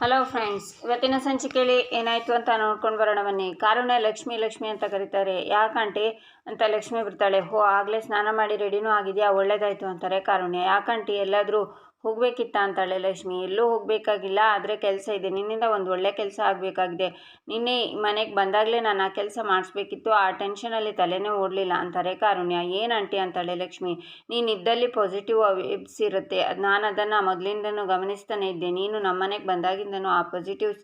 Hello friends ಇವತ್ತಿನ ಸಂಚಿಕೆಯಲ್ಲಿ ಏನಾಯಿತು ಅಂತ ನೋಡ್ಕೊಂಡು ಬರೋಣ ಬನ್ನಿ. ಕಾರುಣ್ಯ ಲಕ್ಷ್ಮಿ ಲಕ್ಷ್ಮಿ ಅಂತ ಕರೀತಾರೆ. ಯಾಕಂಟಿ ಅಂತ ಲಕ್ಷ್ಮಿ ಬರ್ತಾಳೆ ಹೋ ಆಗಲೇ ಸ್ನಾನ ಮಾಡಿ ರೆಡಿನೂ ಆಗಿದೆಯಾ? ಒಳ್ಳೇದಾಯಿತು ಅಂತಾರೆ ಕಾರುಣ್ಯ. ಯಾಕಂಟಿ ಎಲ್ಲಾದರೂ ಹೋಗಬೇಕಿತ್ತ ಅಂತಾಳೆ ಲಕ್ಷ್ಮಿ. ಎಲ್ಲೂ ಹೋಗಬೇಕಾಗಿಲ್ಲ, ಆದರೆ ಕೆಲಸ ಇದೆ. ನಿನ್ನಿಂದ ಒಂದು ಒಳ್ಳೆ ಕೆಲಸ ಆಗಬೇಕಾಗಿದೆ. ನಿನ್ನೆ ಮನೆಗೆ ಬಂದಾಗಲೇ ನಾನು ಆ ಕೆಲಸ ಮಾಡಿಸ್ಬೇಕಿತ್ತು. ಆ ಟೆನ್ಷನಲ್ಲಿ ತಲೆನೇ ಓಡಲಿಲ್ಲ. ಅಂತಾರೆ ಕಾರುಣ್ಯ. ಏನು ಆಂಟಿ ಅಂತಾಳೆ ಲಕ್ಷ್ಮಿ. ನೀನು ಇದ್ದಲ್ಲಿ ಪಾಸಿಟಿವ್ ಇರುತ್ತೆ. ನಾನು ಅದನ್ನು ಮೊದಲಿಂದನೂ ಗಮನಿಸ್ತಾನೆ ಇದ್ದೆ. ನೀನು ನಮ್ಮ ಮನೆಗೆ ಬಂದಾಗಿಂದನೂ ಆ ಪಾಸಿಟಿವ್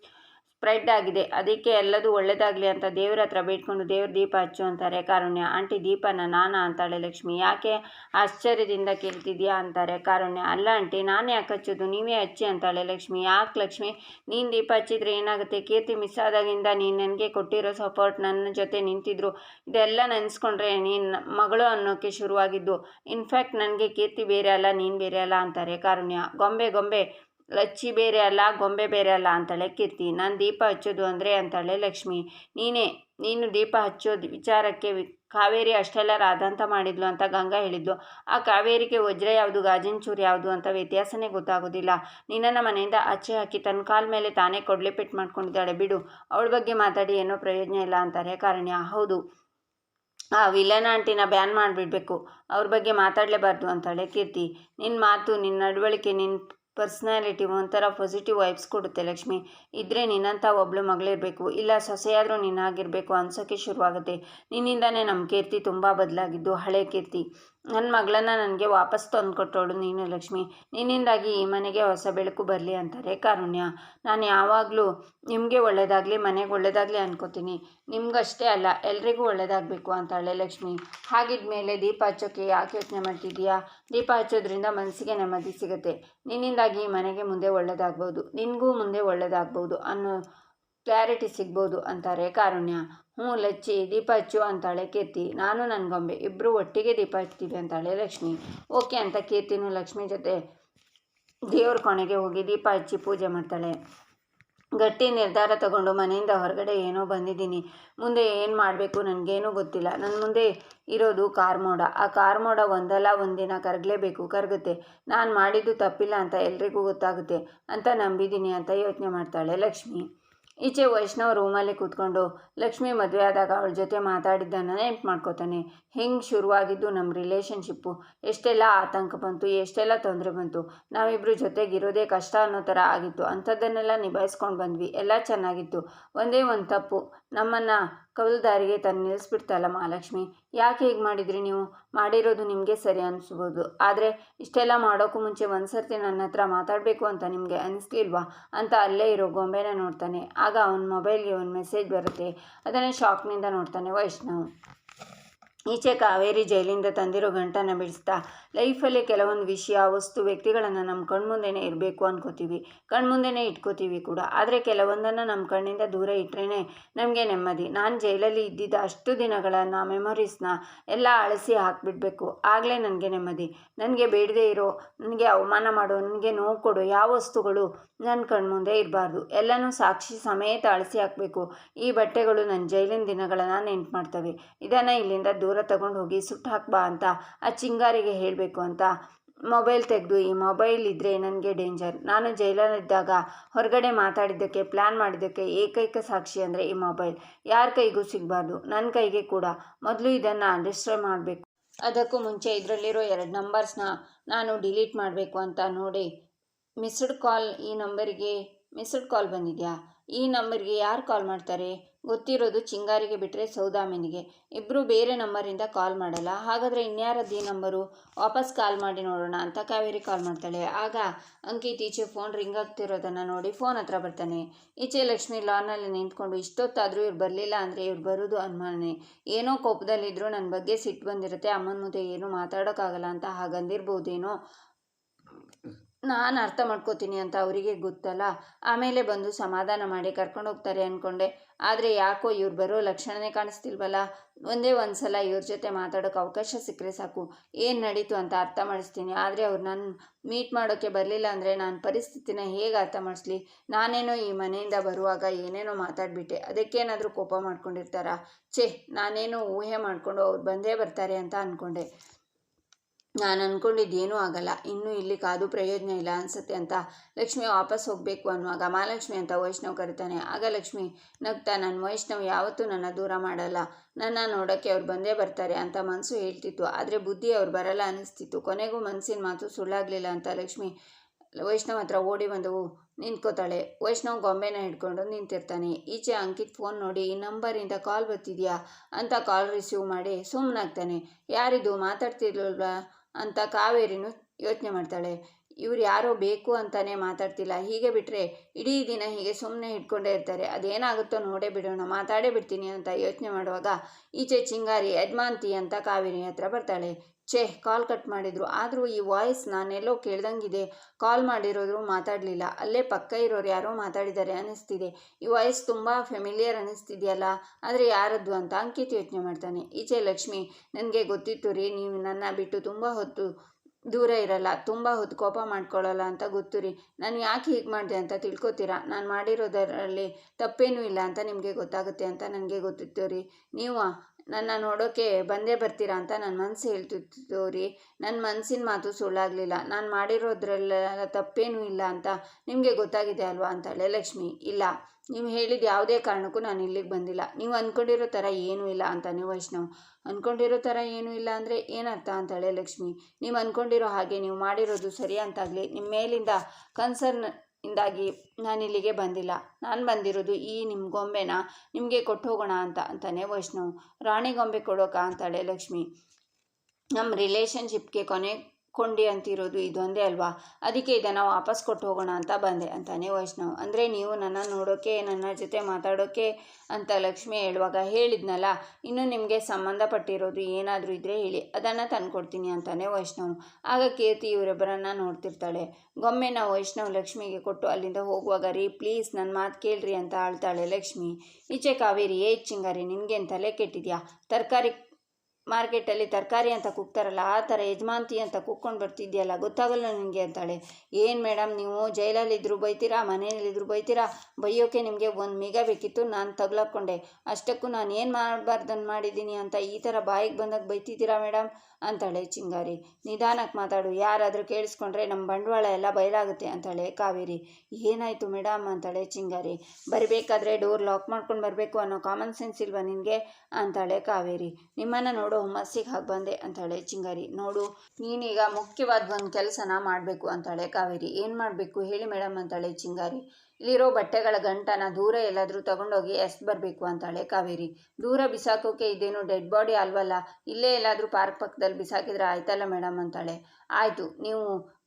ಸ್ಪ್ರೆಡ್ ಆಗಿದೆ. ಅದಕ್ಕೆ ಎಲ್ಲದೂ ಒಳ್ಳೇದಾಗಲಿ ಅಂತ ದೇವ್ರ ಹತ್ರ ಬೇಡ್ಕೊಂಡು ದೇವ್ರ ದೀಪ ಹಚ್ಚು ಅಂತಾರೆ ಕಾರುಣ್ಯ. ಆಂಟಿ ದೀಪನ ನಾನಾ ಅಂತಾಳೆ ಲಕ್ಷ್ಮಿ. ಯಾಕೆ ಆಶ್ಚರ್ಯದಿಂದ ಕೇಳ್ತಿದ್ಯಾ ಅಂತಾರೆ ಕಾರುಣ್ಯ. ಅಲ್ಲ ಆಂಟಿ, ನಾನೇ ಯಾಕೆ ಹಚ್ಚೋದು? ನೀವೇ ಹಚ್ಚಿ ಅಂತಾಳೆ ಲಕ್ಷ್ಮಿ. ಯಾಕೆ ಲಕ್ಷ್ಮಿ? ನೀನು ದೀಪ ಹಚ್ಚಿದ್ರೆ ಏನಾಗುತ್ತೆ? ಕೀರ್ತಿ ಮಿಸ್ ಆದಾಗಿಂದ ನೀನು ನನಗೆ ಕೊಟ್ಟಿರೋ ಸಪೋರ್ಟ್ ನನ್ನ ಜೊತೆ ನಿಂತಿದ್ರು. ಇದೆಲ್ಲ ನೆನೆಸ್ಕೊಂಡ್ರೆ ನೀನು ಮಗಳು ಅನ್ನೋಕ್ಕೆ ಶುರುವಾಗಿದ್ದು. ಇನ್ಫ್ಯಾಕ್ಟ್ ನನಗೆ ಕೀರ್ತಿ ಬೇರೆ ಅಲ್ಲ, ನೀನು ಬೇರೆ ಅಲ್ಲ ಅಂತಾರೆ ಕಾರುಣ್ಯ. ಗೊಂಬೆ ಗೊಂಬೆ. ಲಚ್ಚಿ ಬೇರೆ ಅಲ್ಲ, ಗೊಂಬೆ ಬೇರೆ ಅಲ್ಲ ಅಂತಾಳೆ ಕೀರ್ತಿ. ನಾನು ದೀಪ ಹಚ್ಚೋದು ಅಂದರೆ ಅಂತಾಳೆ ಲಕ್ಷ್ಮಿ. ನೀನೇ, ನೀನು ದೀಪ ಹಚ್ಚೋದು ವಿಚಾರಕ್ಕೆ ಕಾವೇರಿ ಅಷ್ಟೆಲ್ಲ ರಾಧಾಂತ ಮಾಡಿದ್ಲು ಅಂತ ಗಂಗಾ ಹೇಳಿದ್ಲು. ಆ ಕಾವೇರಿಗೆ ವಜ್ರ ಯಾವುದು, ಗಾಜಿನ ಚೂರು ಯಾವುದು ಅಂತ ವ್ಯತ್ಯಾಸನೇ ಗೊತ್ತಾಗೋದಿಲ್ಲ. ನಿನ್ನನ್ನು ಮನೆಯಿಂದ ಆಚೆ ಹಾಕಿ ತನ್ನ ಕಾಲ ಮೇಲೆ ತಾನೇ ಕೊಡಲಿ ಪೆಟ್ಟು ಮಾಡ್ಕೊಂಡಿದ್ದಾಳೆ. ಬಿಡು, ಅವಳ ಬಗ್ಗೆ ಮಾತಾಡಿ ಏನೋ ಪ್ರಯೋಜನ ಇಲ್ಲ ಅಂತಾರೆ ಕಾರಣ ಹೌದು. ಆ ವಿಲನ್ ಆಂಟಿನ ಬ್ಯಾನ್ ಮಾಡಿಬಿಡ್ಬೇಕು. ಅವ್ರ ಬಗ್ಗೆ ಮಾತಾಡಲೇಬಾರ್ದು ಅಂತಾಳೆ ಕೀರ್ತಿ. ನಿನ್ನ ಮಾತು ನಿನ್ನ ನಡವಳಿಕೆ ನಿನ್ನ ಪರ್ಸ್ನಾಲಿಟಿ ಒಂಥರ ಪಾಸಿಟಿವ್ ವೈಬ್ಸ್ ಕೊಡುತ್ತೆ ಲಕ್ಷ್ಮಿ. ಇದ್ದರೆ ನಿನ್ನಂಥ ಒಬ್ಳು ಮಗಳಿರಬೇಕು, ಇಲ್ಲ ಸೊಸೆಯಾದರೂ ನಿನ್ನಾಗಿರಬೇಕು ಅನ್ಸೋಕ್ಕೆ ಶುರುವಾಗುತ್ತೆ. ನಿನ್ನಿಂದಾನೇ ನಮ್ಮ ಕೀರ್ತಿ ತುಂಬ ಬದಲಾಗಿದ್ದು, ಹಳೆ ಕೀರ್ತಿ. ನನ್ನ ಮಗಳನ್ನ ನನಗೆ ವಾಪಸ್ ತಂದುಕೊಟ್ಟವಳು ನೀನು, ಲಕ್ಷ್ಮಿ. ನಿನ್ನಿಂದಾಗಿ ಈ ಮನೆಗೆ ಹೊಸ ಬೆಳಕು ಬರಲಿ ಅಂತಾರೆ ಕಾರುಣ್ಯ. ನಾನು ಯಾವಾಗಲೂ ನಿಮಗೆ ಒಳ್ಳೆಯದಾಗಲಿ ಮನೆಗೆ ಒಳ್ಳೆಯದಾಗಲಿ ಅನ್ಕೋತೀನಿ. ನಿಮ್ಗಷ್ಟೇ ಅಲ್ಲ, ಎಲ್ರಿಗೂ ಒಳ್ಳೆಯದಾಗಬೇಕು ಅಂತಾಳೆ ಲಕ್ಷ್ಮಿ. ಹಾಗಿದ್ಮೇಲೆ ದೀಪ ಹಚ್ಚೋಕೆ ಯಾಕೆ ಯೋಚನೆ ಮಾಡ್ತಿದ್ದೀಯಾ? ದೀಪ ಹಚ್ಚೋದ್ರಿಂದ ಮನಸ್ಸಿಗೆ ನೆಮ್ಮದಿ ಸಿಗುತ್ತೆ. ನಿನ್ನಿಂದಾಗಿ ಈ ಮನೆಗೆ ಮುಂದೆ ಒಳ್ಳೆಯದಾಗ್ಬೋದು ನಿನಗೂ ಮುಂದೆ ಒಳ್ಳೆಯದಾಗ್ಬೋದು ಅನ್ನೋ ಕ್ಲಾರಿಟಿ ಸಿಗ್ಬೋದು ಅಂತಾರೆ. ಕಾರುಣ್ಯ, ಹ್ಞೂ ಲಚ್ಚಿ, ದೀಪ ಹಚ್ಚು ಅಂತಾಳೆ ಕೀರ್ತಿ. ನಾನು ನನ್ನ ಗೊಂಬೆ ಇಬ್ಬರು ಒಟ್ಟಿಗೆ ದೀಪ ಹಚ್ತೀವಿ ಅಂತಾಳೆ ಲಕ್ಷ್ಮಿ. ಓಕೆ ಅಂತ ಕೀರ್ತಿನೂ ಲಕ್ಷ್ಮಿ ಜೊತೆ ದೇವ್ರ ಕೊನೆಗೆ ಹೋಗಿ ದೀಪ ಹಚ್ಚಿ ಪೂಜೆ ಮಾಡ್ತಾಳೆ. ಗಟ್ಟಿ ನಿರ್ಧಾರ ತಗೊಂಡು ಮನೆಯಿಂದ ಹೊರಗಡೆ ಏನೋ ಬಂದಿದ್ದೀನಿ. ಮುಂದೆ ಏನು ಮಾಡಬೇಕು ನನಗೇನು ಗೊತ್ತಿಲ್ಲ. ನನ್ನ ಮುಂದೆ ಇರೋದು ಕಾರ್ಮೋಡ ಆ ಕಾರ್ಮೋಡ ಒಂದಲ್ಲ ಒಂದಿನ ಕರಗಲೇಬೇಕು, ಕರಗುತ್ತೆ. ನಾನು ಮಾಡಿದ್ದು ತಪ್ಪಿಲ್ಲ ಅಂತ ಎಲ್ರಿಗೂ ಗೊತ್ತಾಗುತ್ತೆ ಅಂತ ನಂಬಿದ್ದೀನಿ ಅಂತ ಯೋಚನೆ ಮಾಡ್ತಾಳೆ ಲಕ್ಷ್ಮಿ. ಈಚೆ ವೈಷ್ಣವ್ ರೂಮಲ್ಲಿ ಕೂತ್ಕೊಂಡು ಲಕ್ಷ್ಮಿ ಮದುವೆ ಆದಾಗ ಅವಳ ಜೊತೆ ಮಾತಾಡಿದ್ದನ್ನ ನೆನ್ಪು ಮಾಡ್ಕೋತಾನೆ. ಹೆಂಗೆ ಶುರುವಾಗಿದ್ದು ನಮ್ಮ ರಿಲೇಷನ್ಶಿಪ್ಪು ಎಷ್ಟೆಲ್ಲ ಆತಂಕ ಬಂತು, ಎಷ್ಟೆಲ್ಲ ತೊಂದರೆ ಬಂತು ನಾವಿಬ್ಬರು ಜೊತೆಗಿರೋದೇ ಕಷ್ಟ ಅನ್ನೋ ಥರ ಆಗಿತ್ತು. ಅಂಥದ್ದನ್ನೆಲ್ಲ ನಿಭಾಯಿಸ್ಕೊಂಡು ಬಂದ್ವಿ. ಎಲ್ಲ ಚೆನ್ನಾಗಿತ್ತು. ಒಂದೇ ಒಂದು ತಪ್ಪು. ನಮ್ಮನ್ನು ಕವಲುದಾರಿಗೆ ತಂದು ನಿಲ್ಲಿಸ್ಬಿಡ್ತಲ್ಲ ಮಹಾಲಕ್ಷ್ಮಿ. ಯಾಕೆ ಹೀಗೆ ಮಾಡಿದ್ರಿ ನೀವು? ಮಾಡಿರೋದು ನಿಮಗೆ ಸರಿ ಅನಿಸ್ಬೋದು. ಆದರೆ ಇಷ್ಟೆಲ್ಲ ಮಾಡೋಕ್ಕೂ ಮುಂಚೆ ಒಂದು ಸರ್ತಿ ನನ್ನ ಹತ್ರ ಮಾತಾಡಬೇಕು ಅಂತ ನಿಮಗೆ ಅನಿಸ್ಲಿಲ್ವಾ ಅಂತ ಅಲ್ಲೇ ಇರೋ ಗೊಂಬೆನ ನೋಡ್ತಾನೆ. ಆಗ ಅವನ ಮೊಬೈಲ್ಗೆ ಒಂದು ಮೆಸೇಜ್ ಬರುತ್ತೆ. ಅದನ್ನು ಶಾಕ್ನಿಂದ ನೋಡ್ತಾನೆ ವೈಷ್ಣವ್. ಈಚೆ ಕಾವೇರಿ ಜೈಲಿಂದ ತಂದಿರೋ ಗಂಟನ್ನು ಬಿಡಿಸ್ತಾ ಲೈಫಲ್ಲಿ ಕೆಲವೊಂದು ವಿಷಯ, ವಸ್ತು, ವ್ಯಕ್ತಿಗಳನ್ನು ನಮ್ಮ ಕಣ್ಮುಂದೆನೇ ಇರಬೇಕು ಅನ್ಕೋತೀವಿ. ಕಣ್ಮುಂದೆನೇ ಇಟ್ಕೋತೀವಿ ಕೂಡ. ಆದರೆ ಕೆಲವೊಂದನ್ನು ನಮ್ಮ ಕಣ್ಣಿಂದ ದೂರ ಇಟ್ಟರೆ ನಮಗೆ ನೆಮ್ಮದಿ. ನಾನು ಜೈಲಲ್ಲಿ ಇದ್ದಿದ್ದ ಅಷ್ಟು ದಿನಗಳನ್ನು ಮೆಮೊರೀಸ್ನ ಎಲ್ಲ ಅಳಿಸಿ ಹಾಕಿಬಿಡ್ಬೇಕು. ಆಗಲೇ ನನಗೆ ನೆಮ್ಮದಿ. ನನಗೆ ಬೇಡದೇ ಇರೋ, ನನಗೆ ಅವಮಾನ ಮಾಡೋ, ನನಗೆ ನೋವು ಕೊಡೋ ಯಾವ ವಸ್ತುಗಳು ನನ್ನ ಕಣ್ಮುಂದೆ ಇರಬಾರ್ದು. ಎಲ್ಲನೂ ಸಾಕ್ಷಿ ಸಮೇತ ಅಳಿಸಿ ಹಾಕಬೇಕು. ಈ ಬಟ್ಟೆಗಳು ನನ್ನ ಜೈಲಿನ ದಿನಗಳನ್ನು ನೆನ್ಪು ಮಾಡ್ತವೆ. ಇದನ್ನು ಇಲ್ಲಿಂದ ದೂರ ತಗೊಂಡು ಹೋಗಿ ಸುಟ್ಟು ಹಾಕ್ಬಾ ಅಂತ ಆ ಚಿಂಗಾರಿಗೆ ಹೇಳಬೇಕು. ಅಂತ ಮೊಬೈಲ್ ತೆಗೆದು, ಈ ಮೊಬೈಲ್ ಇದ್ದರೆ ನನಗೆ ಡೇಂಜರ್. ನಾನು ಜೈಲಲ್ಲಿದ್ದಾಗ ಹೊರಗಡೆ ಮಾತಾಡಿದ್ದಕ್ಕೆ ಪ್ಲ್ಯಾನ್ ಮಾಡಿದ್ದಕ್ಕೆ ಏಕೈಕ ಸಾಕ್ಷಿ ಅಂದರೆ ಈ ಮೊಬೈಲ್. ಯಾರ ಕೈಗೂ ಸಿಗಬಾರ್ದು ನನ್ನ ಕೈಗೆ ಕೂಡ. ಮೊದಲು ಇದನ್ನು ರಿಜಿಸ್ಟರ್ ಮಾಡಬೇಕು. ಅದಕ್ಕೂ ಮುಂಚೆ ಇದರಲ್ಲಿರೋ ಎರಡು ನಂಬರ್ಸ್ನ ನಾನು ಡಿಲೀಟ್ ಮಾಡಬೇಕು ಅಂತ ನೋಡಿ ಮಿಸ್ಡ್ ಕಾಲ್ ಈ ನಂಬರಿಗೆ, ಮಿಸ್ಡ್ ಕಾಲ್ ಬಂದಿದೆಯಾ? ಈ ನಂಬರ್ಗೆ ಯಾರು ಕಾಲ್ ಮಾಡ್ತಾರೆ? ಗೊತ್ತಿರೋದು ಚಿಂಗಾರಿಗೆ ಬಿಟ್ಟರೆ ಸೌದಾಮಿನಿಗೆ. ಇಬ್ಬರು ಬೇರೆ ನಂಬರಿಂದ ಕಾಲ್ ಮಾಡಲ್ಲ. ಹಾಗಾದರೆ ಇನ್ಯಾರದ್ದು ಈ ನಂಬರು? ವಾಪಸ್ ಕಾಲ್ ಮಾಡಿ ನೋಡೋಣ ಅಂತ ಕಾವೇರಿ ಕಾಲ್ ಮಾಡ್ತಾಳೆ. ಆಗ ಅಂಕಿತ್ ಈಚೆ ಫೋನ್ ರಿಂಗ್ ಆಗ್ತಿರೋದನ್ನು ನೋಡಿ ಫೋನ್ ಹತ್ರ ಬರ್ತಾನೆ. ಈಚೆ ಲಕ್ಷ್ಮಿ ಲಾನಲ್ಲಿ ನಿಂತ್ಕೊಂಡು ಇಷ್ಟೊತ್ತಾದರೂ ಇವ್ರು ಬರಲಿಲ್ಲ ಅಂದರೆ ಇವ್ರು ಬರೋದು ಅನುಮಾನನೇ. ಏನೋ ಕೋಪದಲ್ಲಿದ್ದರೂ ನನ್ನ ಬಗ್ಗೆ ಸಿಟ್ಟು ಬಂದಿರುತ್ತೆ, ಅಮ್ಮನ ಮುಂದೆ ಏನೂ ಮಾತಾಡೋಕ್ಕಾಗಲ್ಲ ಅಂತ ಹಾಗಂದಿರ್ಬೋದೇನೋ? ನಾನು ಅರ್ಥ ಮಾಡ್ಕೋತೀನಿ ಅಂತ ಅವರಿಗೆ ಗೊತ್ತಲ್ಲ? ಆಮೇಲೆ ಬಂದು ಸಮಾಧಾನ ಮಾಡಿ ಕರ್ಕೊಂಡು ಹೋಗ್ತಾರೆ ಅಂದ್ಕೊಂಡೆ ಆದರೆ ಯಾಕೋ ಇವ್ರು ಬರೋ ಲಕ್ಷಣನೇ ಕಾಣಿಸ್ತಿಲ್ವಲ್ಲ? ಒಂದೇ ಒಂದು ಸಲ ಇವ್ರ ಜೊತೆ ಮಾತಾಡೋಕೆ ಅವಕಾಶ ಸಿಕ್ಕರೆ ಸಾಕು. ಏನು ನಡೀತು ಅಂತ ಅರ್ಥ ಮಾಡಿಸ್ತೀನಿ. ಆದರೆ ಅವ್ರು ನಾನು ಮೀಟ್ ಮಾಡೋಕ್ಕೆ ಬರಲಿಲ್ಲ ಅಂದರೆ ನಾನು ಪರಿಸ್ಥಿತಿನ ಹೇಗೆ ಅರ್ಥ ಮಾಡಿಸ್ಲಿ? ನಾನೇನೋ ಈ ಮನೆಯಿಂದ ಬರುವಾಗ ಏನೇನೋ ಮಾತಾಡಿಬಿಟ್ಟೆ. ಅದಕ್ಕೇನಾದರೂ ಕೋಪ ಮಾಡ್ಕೊಂಡಿರ್ತಾರಾ? ಛೇ, ನಾನೇನೋ ಊಹೆ ಮಾಡಿಕೊಂಡು ಅವ್ರು ಬಂದೇ ಬರ್ತಾರೆ ಅಂತ ಅಂದ್ಕೊಂಡೆ ನಾನು ಅಂದ್ಕೊಂಡಿದ್ದು ಏನೂ ಆಗಲ್ಲ. ಇನ್ನೂ ಇಲ್ಲಿ ಕಾದು ಪ್ರಯೋಜನ ಇಲ್ಲ ಅನಿಸುತ್ತೆ ಅಂತ ಲಕ್ಷ್ಮಿ ವಾಪಸ್ ಹೋಗಬೇಕು ಅನ್ನುವಾಗ ಮಹಾಲಕ್ಷ್ಮಿ ಅಂತ ವೈಷ್ಣವ್ ಕರಿತಾನೆ. ಆಗ ಲಕ್ಷ್ಮಿ, ನಗ್ತಾ ನನ್ನ ವೈಷ್ಣವ್ ಯಾವತ್ತೂ ನನ್ನ ದೂರ ಮಾಡಲ್ಲ. ನನ್ನ ನೋಡೋಕ್ಕೆ ಅವ್ರು ಬಂದೇ ಬರ್ತಾರೆ ಅಂತ ಮನಸ್ಸು ಹೇಳ್ತಿತ್ತು. ಆದರೆ ಬುದ್ಧಿ ಅವ್ರು ಬರಲ್ಲ ಅನ್ನಿಸ್ತಿತ್ತು ಕೊನೆಗೂ ಮನಸ್ಸಿನ ಮಾತು ಸುಳ್ಳಾಗಲಿಲ್ಲ ಅಂತ ಲಕ್ಷ್ಮಿ ವೈಷ್ಣವ್ ಹತ್ರ ಓಡಿ ಬಂದವು ನಿಂತ್ಕೋತಾಳೆ. ವೈಷ್ಣವ್ ಗೊಂಬೆನ ಹಿಡ್ಕೊಂಡು ನಿಂತಿರ್ತಾನೆ. ಈಚೆ ಅಂಕಿತ್ ಫೋನ್ ನೋಡಿ, ಈ ನಂಬರಿಂದ ಕಾಲ್ ಬರ್ತಿದ್ಯಾ? ಅಂತ ಕಾಲ್ ರಿಸೀವ್ ಮಾಡಿ ಸುಮ್ಮನಾಗ್ತಾನೆ ಯಾರಿದು ಮಾತಾಡ್ತಿರ್ಲಿಲ್ವಾ? ಅಂತ ಕಾವೇರಿನೂ ಯೋಚನೆ ಮಾಡ್ತಾಳೆ. ಇವ್ರು ಯಾರೋ ಬೇಕು ಅಂತಾನೆ ಮಾತಾಡ್ತಿಲ್ಲ. ಹೀಗೆ ಬಿಟ್ಟರೆ ಇಡೀ ದಿನ ಹೀಗೆ ಸುಮ್ಮನೆ ಇಟ್ಕೊಂಡೇ ಇರ್ತಾರೆ. ಅದೇನಾಗುತ್ತೋ ನೋಡೇ ಬಿಡೋಣ, ಮಾತಾಡೇ ಬಿಡ್ತೀನಿ ಅಂತ ಯೋಚನೆ ಮಾಡುವಾಗ ಈಚೆ ಚಿಂಗಾರಿ ಯಜಮಾಂತಿ ಅಂತ ಕಾವೇರಿ ಹತ್ರ ಬರ್ತಾಳೆ. ಛೇ, ಕಾಲ್ ಕಟ್ ಮಾಡಿದ್ರು. ಆದರೂ ಈ ವಾಯ್ಸ್ ನಾನೆಲ್ಲೋ ಕೇಳ್ದಂಗಿದೆ. ಕಾಲ್ ಮಾಡಿರೋರು ಮಾತಾಡಲಿಲ್ಲ. ಅಲ್ಲೇ ಪಕ್ಕ ಇರೋರು ಯಾರೋ ಮಾತಾಡಿದ್ದಾರೆ ಅನ್ನಿಸ್ತಿದೆ. ಈ ವಾಯ್ಸ್ ತುಂಬ ಫೆಮಿಲಿಯರ್ ಅನ್ನಿಸ್ತಿದೆಯಲ್ಲ? ಆದರೆ ಯಾರದ್ದು ಅಂತ ಅಂಕಿತ್ ಯೋಚನೆ ಮಾಡ್ತಾನೆ. ಈಚೆ ಲಕ್ಷ್ಮಿ, ನನಗೆ ಗೊತ್ತಿತ್ತು ರೀ, ನೀವು ನನ್ನ ಬಿಟ್ಟು ತುಂಬ ಹೊತ್ತು ದೂರ ಇರಲ್ಲ, ತುಂಬ ಹೊತ್ತು ಕೋಪ ಮಾಡ್ಕೊಳ್ಳಲ್ಲ ಅಂತ ಗೊತ್ತು ರೀ. ನಾನು ಯಾಕೆ ಹೀಗೆ ಮಾಡಿದೆ ಅಂತ ತಿಳ್ಕೊತೀರಾ? ನಾನು ಮಾಡಿರೋದರಲ್ಲಿ ತಪ್ಪೇನೂ ಇಲ್ಲ ಅಂತ ನಿಮಗೆ ಗೊತ್ತಾಗುತ್ತೆ ಅಂತ ನನಗೆ ಗೊತ್ತಿತ್ತು ರೀ. ನೀವು? ನನ್ನ ನೋಡೋಕ್ಕೆ ಬಂದೇ ಬರ್ತೀರಾ ಅಂತ ನನ್ನ ಮನಸ್ಸು ಹೇಳ್ತಿತ್ತು ರೀ. ನನ್ನ ಮನಸ್ಸಿನ ಮಾತು ಸುಳ್ಳಾಗಲಿಲ್ಲ. ನಾನು ಮಾಡಿರೋದ್ರಲ್ಲ ತಪ್ಪೇನೂ ಇಲ್ಲ ಅಂತ ನಿಮಗೆ ಗೊತ್ತಾಗಿದೆ ಅಲ್ವಾ ಅಂತಾಳೆ ಲಕ್ಷ್ಮಿ. ಇಲ್ಲ, ನೀವು ಹೇಳಿದ ಯಾವುದೇ ಕಾರಣಕ್ಕೂ ನಾನು ಇಲ್ಲಿಗೆ ಬಂದಿಲ್ಲ. ನೀವು ಅಂದ್ಕೊಂಡಿರೋ ಥರ ಏನೂ ಇಲ್ಲ ಅಂತಾನೆ ವೈಷ್ಣವ್. ಅಂದ್ಕೊಂಡಿರೋ ಥರ ಏನೂ ಇಲ್ಲ ಅಂದರೆ ಏನರ್ಥ ಅಂತಾಳೆ ಲಕ್ಷ್ಮಿ. ನೀವು ಅಂದ್ಕೊಂಡಿರೋ ಹಾಗೆ ನೀವು ಮಾಡಿರೋದು ಸರಿ ಅಂತಾಗಲಿ. ನಿಮ್ಮ ಮೇಲಿಂದ ಕನ್ಸರ್ನ್ ಇಂದಾಗಿ ನಾನು ಇಲ್ಲಿಗೆ ಬಂದಿಲ್ಲ. ನಾನು ಬಂದಿರೋದು ಈ ನಿಮ್ಮ ಗೊಂಬೆನ ನಿಮಗೆ ಕೊಟ್ಟು ಹೋಗೋಣ ಅಂತ, ಅಂತಾನೆ ವೈಷ್ಣವ್. ರಾಣಿ ಗೊಂಬೆ ಕೊಡೋಕ ಅಂತಾಳೆ ಲಕ್ಷ್ಮಿ. ನಮ್ಮ ರಿಲೇಷನ್ಶಿಪ್ಗೆ ಕೊನೆ ಕೊಂಡಿ ಅಂತಿರೋದು ಇದೊಂದೇ ಅಲ್ವಾ? ಅದಕ್ಕೆ ಇದನ್ನು ವಾಪಸ್ ಕೊಟ್ಟು ಹೋಗೋಣ ಅಂತ ಬಂದೆ ಅಂತಾನೆ ವೈಷ್ಣವ್. ಅಂದರೆ ನೀವು ನನ್ನ ನೋಡೋಕ್ಕೆ ನನ್ನ ಜೊತೆ ಮಾತಾಡೋಕ್ಕೆ ಅಂತ ಲಕ್ಷ್ಮಿ ಹೇಳುವಾಗ ಹೇಳಿದ್ನಲ್ಲ, ಇನ್ನು ನಿಮಗೆ ಸಂಬಂಧಪಟ್ಟಿರೋದು ಏನಾದರೂ ಇದ್ದರೆ ಹೇಳಿ, ಅದನ್ನು ತಂದುಕೊಡ್ತೀನಿ ಅಂತಾನೆ ವೈಷ್ಣವ್. ಆಗ ಕೀರ್ತಿ ಇವರಿಬ್ಬರನ್ನ ನೋಡ್ತಿರ್ತಾಳೆ. ಗೊಂಮೆನ ವೈಷ್ಣವ್ ಲಕ್ಷ್ಮಿಗೆ ಕೊಟ್ಟು ಅಲ್ಲಿಂದ ಹೋಗುವಾಗ, ರೀ, ಪ್ಲೀಸ್ ನನ್ನ ಮಾತು ಕೇಳ್ರಿ ಅಂತ ಆಳ್ತಾಳೆ ಲಕ್ಷ್ಮಿ. ಈಚೆ ಕಾವೇರಿ ಏ ಚಿಂಗಾರಿ ನಿನಗೇನು ತಲೆ ಕೆಟ್ಟಿದ್ಯಾ? ತರಕಾರಿ ಮಾರ್ಕೆಟಲ್ಲಿ ತರಕಾರಿ ಅಂತ ಕೂಗ್ತಾರಲ್ಲ, ಆ ಥರ ಯಜಮಾಂತಿ ಅಂತ ಕೂಗ್ಕೊಂಡು ಬರ್ತಿದ್ಯಲ್ಲ, ಗೊತ್ತಾಗಲ್ಲ ನಿಮಗೆ ಅಂತಾಳೆ. ಏನು ಮೇಡಮ್ ನೀವು? ಜೈಲಲ್ಲಿದ್ದರೂ ಬೈತೀರಾ? ಮನೆಯಲ್ಲಿದ್ದರೂ ಬೈತೀರಾ? ಬೈಯೋಕೆ ನಿಮಗೆ ಒಂದು ಮಿಗ ಬೇಕಿತ್ತು, ನಾನು ತಗ್ಲಾಕೊಂಡೆ. ಅಷ್ಟಕ್ಕೂ ನಾನು ಏನು ಮಾಡಬಾರ್ದನ್ನು ಮಾಡಿದ್ದೀನಿ ಅಂತ ಈ ಥರ ಬಾಯಿಗೆ ಬಂದಾಗ ಬೈತಿದ್ದೀರಾ ಮೇಡಮ್? ಅಂತಾಳೆ, ಚಿಂಗಾರಿ ನಿಧಾನಕ್ಕೆ ಮಾತಾಡು. ಯಾರಾದರೂ ಕೇಳಿಸ್ಕೊಂಡ್ರೆ ನಮ್ಮ ಬಂಡವಾಳ ಎಲ್ಲ ಬಯಲಾಗುತ್ತೆ ಅಂತಾಳೆ ಕಾವೇರಿ. ಏನಾಯಿತು ಮೇಡಮ್ ಅಂತಾಳೆ ಚಿಂಗಾರಿ. ಬರಬೇಕಾದ್ರೆ ಡೋರ್ ಲಾಕ್ ಮಾಡ್ಕೊಂಡು ಬರಬೇಕು ಅನ್ನೋ ಕಾಮನ್ ಸೆನ್ಸ್ ಇಲ್ವಾ ನಿನಗೆ? ಅಂತಾಳೆ ಕಾವೇರಿ. ನಿಮ್ಮನ್ನು ನೋಡು ಹುಮ್ಮಸ್ಸಿಗೆ ಹಾಗೆ ಬಂದೆ ಅಂತಾಳೆ ಚಿಂಗಾರಿ. ನೋಡು, ನೀನೀಗ ಮುಖ್ಯವಾದ ಒಂದು ಕೆಲಸನ ಮಾಡಬೇಕು ಅಂತಾಳೆ ಕಾವೇರಿ. ಏನು ಮಾಡಬೇಕು? ಹೇಳಿ ಮೇಡಮ್ ಅಂತಾಳೆ ಚಿಂಗಾರಿ. ಇಲ್ಲಿರೋ ಬಟ್ಟೆಗಳ ಗಂಟನ ದೂರ ಎಲ್ಲಾದರೂ ತಗೊಂಡೋಗಿ ಎಸ್ ಬರಬೇಕು ಅಂತಾಳೆ ಕಾವೇರಿ. ದೂರ ಬಿಸಾಕೋಕೆ ಇದೇನು ಡೆಡ್ ಬಾಡಿ ಅಲ್ವಲ್ಲ, ಇಲ್ಲೇ ಎಲ್ಲಾದರೂ ಪಾರ್ಕ್ ಪಕ್ಕದಲ್ಲಿ ಬಿಸಾಕಿದ್ರೆ ಆಯ್ತಲ್ಲ ಮೇಡಮ್ ಅಂತಾಳೆ. ಆಯಿತು, ನೀವು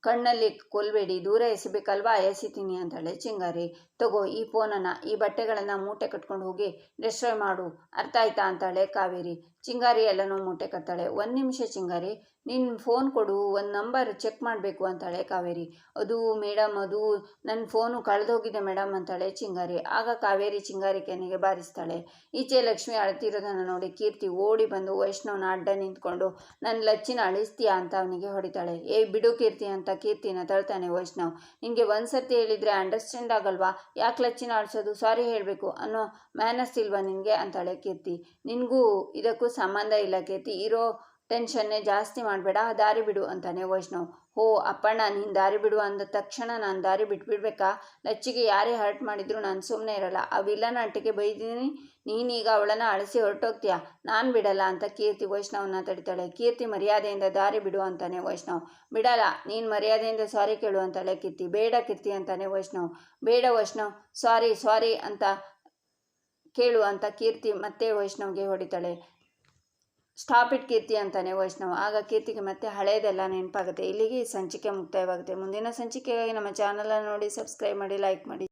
ಕಣ್ಣಲ್ಲಿ ಕೊಲ್ಬೇಡಿ, ದೂರ ಎಸಿಬೇಕಲ್ವಾ, ಎಸಿತೀನಿ ಅಂತಾಳೆ ಚಿಂಗಾರಿ. ತಗೋ ಈ ಫೋನನ್ನು, ಈ ಬಟ್ಟೆಗಳನ್ನು ಮೂಟೆ ಕಟ್ಕೊಂಡು ಹೋಗಿ ಡಿಸ್ಟ್ರಾಯ್ ಮಾಡು, ಅರ್ಥ ಆಯ್ತಾ ಅಂತಾಳೆ ಕಾವೇರಿ. ಚಿಂಗಾರಿ ಎಲ್ಲನೂ ಮೂಟೆ ಕಟ್ತಾಳೆ. ಒಂದು ನಿಮಿಷ ಚಿಂಗಾರಿ ನಿನ್ನ ಫೋನ್ ಕೊಡು, ಒಂದು ನಂಬರ್ ಚೆಕ್ ಮಾಡಬೇಕು ಅಂತಾಳೆ ಕಾವೇರಿ. ಅದು ಮೇಡಮ್ ಅದು ನನ್ನ ಫೋನು ಕಳೆದೋಗಿದೆ ಮೇಡಮ್ ಅಂತಾಳೆ ಚಿಂಗಾರಿ. ಆಗ ಕಾವೇರಿ ಚಿಂಗಾರಿ ಕೆನೆಗೆ ಬಾರಿಸ್ತಾಳೆ. ಈಚೆ ಲಕ್ಷ್ಮಿ ಅಳ್ತಿರೋದನ್ನು ನೋಡಿ ಕೀರ್ತಿ ಓಡಿ ಬಂದು ವೈಷ್ಣವನ ಅಡ್ಡ ನಿಂತ್ಕೊಂಡು ನನ್ನ ಲಚ್ಚಿನ ಅಳಿಸ್ತೀಯಾ? ಅಂತ ಅವನಿಗೆ ಹೊಡಿತಾಳೆ. ಏ, ಬಿಡು ಕೀರ್ತಿ, ಅಂತ ಕೀರ್ತಿನ ತಳ್ತಾನೆ ವೈಷ್ಣವ್. ನಿನಗೆ ಒಂದು ಸರ್ತಿ ಹೇಳಿದರೆ ಅಂಡರ್ಸ್ಟ್ಯಾಂಡ್ ಆಗಲ್ವಾ? ಯಾಕೆ ಲಚ್ಚಿನ ಅಳಿಸೋದು? ಸಾರಿ ಹೇಳಬೇಕು. ಅನ್ನೋ ಮ್ಯಾನಸ್ ಇಲ್ವಾ ನಿನಗೆ? ಅಂತಾಳೆ ಕೀರ್ತಿ. ನಿನಗೂ ಇದಕ್ಕೂ ಸಂಬಂಧ ಇಲ್ಲ ಕೀರ್ತಿ. ಇರೋ ಟೆನ್ಷನ್ನೇ ಜಾಸ್ತಿ ಮಾಡಬೇಡ, ದಾರಿ ಬಿಡು ಅಂತಾನೆ ವೈಷ್ಣವ್. ಹೋ, ಅಪ್ಪಣ್ಣ, ನೀನು ದಾರಿ ಬಿಡು ಅಂದ ತಕ್ಷಣ ನಾನು ದಾರಿ ಬಿಟ್ಬಿಡ್ಬೇಕಾ? ಲಚ್ಚಿಗೆ ಯಾರೇ ಹರ್ಟ್ ಮಾಡಿದ್ರು ನಾನು ಸುಮ್ಮನೆ ಇರಲ್ಲ. ಆ ವಿಲನ್ ಅಂಟಿಗೆ ಬೈದಿದ್ದೀನಿ. ನೀನೀಗ ಅವಳನ್ನ ಅಳಿಸಿ ಹೊರಟೋಗ್ತೀಯ? ನಾನು ಬಿಡಲ್ಲ ಅಂತ ಕೀರ್ತಿ ವೈಷ್ಣವನ್ನ ತಡಿತಾಳೆ. ಕೀರ್ತಿ ಮರ್ಯಾದೆಯಿಂದ ದಾರಿ ಬಿಡು ಅಂತಾನೆ ವೈಷ್ಣವ್. ಬಿಡಲ್ಲ, ನೀನು ಮರ್ಯಾದೆಯಿಂದ ಸಾರಿ ಕೇಳು ಅಂತಾಳೆ ಕೀರ್ತಿ. ಬೇಡ ಕೀರ್ತಿ ಅಂತಾನೆ ವೈಷ್ಣವ್. ಬೇಡ ವೈಷ್ಣವ್, ಸಾರಿ ಸಾರಿ ಅಂತ ಕೇಳು ಅಂತ ಕೀರ್ತಿ ಮತ್ತೆ ವೈಷ್ಣವ್ಗೆ ಹೊಡಿತಾಳೆ. ಸ್ಟಾಪ್ ಇಟ್ ಕೀರ್ತಿ ಅಂತಾನೆ ವೈಷ್ಣವ್. ಆಗ ಕೀರ್ತಿಗೆ ಮತ್ತೆ ಹಳೆಯದೆಲ್ಲ ನೆನಪಾಗುತ್ತೆ. ಇಲ್ಲಿಗೆ ಸಂಚಿಕೆ ಮುಕ್ತಾಯವಾಗುತ್ತೆ. ಮುಂದಿನ ಸಂಚಿಕೆಗಾಗಿ ನಮ್ಮ ಚಾನಲನ್ನು ನೋಡಿ ಸಬ್ಸ್ಕ್ರೈಬ್ ಮಾಡಿ ಲೈಕ್ ಮಾಡಿ.